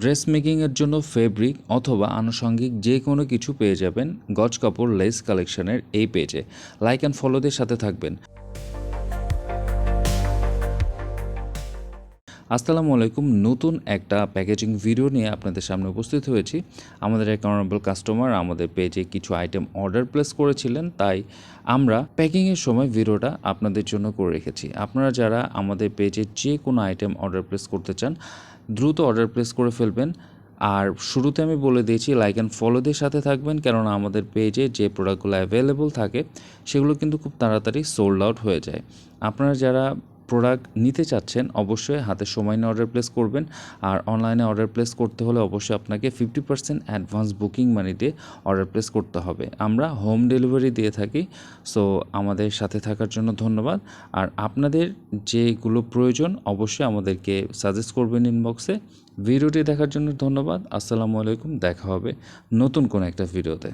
Dress মেকিংয়ের জন্য fabric অথবা আনুষঙ্গিক যে কোনো কিছু পেয়ে যাবেন গজ কাপড় লেস কালেকশনের এই পেজে। লাইক অ্যান্ড ফলোদের সাথে থাকবেন। আসসালামু আলাইকুম। নতুন একটা প্যাকেজিং ভিডিও নিয়ে আপনাদের সামনে উপস্থিত হয়েছি। আমাদের এক অনারেবল কাস্টমার আমাদের পেজে কিছু আইটেম অর্ডার প্লেস করেছিলেন, তাই আমরা প্যাকিংয়ের সময় ভিডিওটা আপনাদের জন্য করে রেখেছি। আপনারা যারা আমাদের পেজে যে কোনো আইটেম অর্ডার প্লেস করতে চান, দ্রুত অর্ডার প্লেস করে ফেলবেন। আর শুরুতে আমি বলে দিয়েছি লাইক অ্যান্ড ফলোদের সাথে থাকবেন, কেননা আমাদের পেজে যে প্রোডাক্টগুলো অ্যাভেলেবল থাকে, সেগুলো কিন্তু খুব তাড়াতাড়ি সোল্ড আউট হয়ে যায়। আপনারা যারা প্রোডাক্ট নিতে চাচ্ছেন, অবশ্যই হাতে সময় নিয়ে অর্ডার প্লেস করবেন। আর অনলাইনে অর্ডার প্লেস করতে হলে অবশ্যই আপনাকে fifty percent advance booking money দিয়ে অর্ডার প্লেস করতে হবে। আমরা হোম ডেলিভারি দিয়ে থাকি সো আমাদের সাথে থাকার জন্য ধন্যবাদ। আর আপনাদের যেগুলো প্রয়োজন, অবশ্যই আমাদেরকে সাজেস্ট করবেন ইনবক্সে ভিডিওটি দেখার জন্য ধন্যবাদ। আসসালামু আলাইকুম, দেখা হবে নতুন কোনো একটা ভিডিওতে।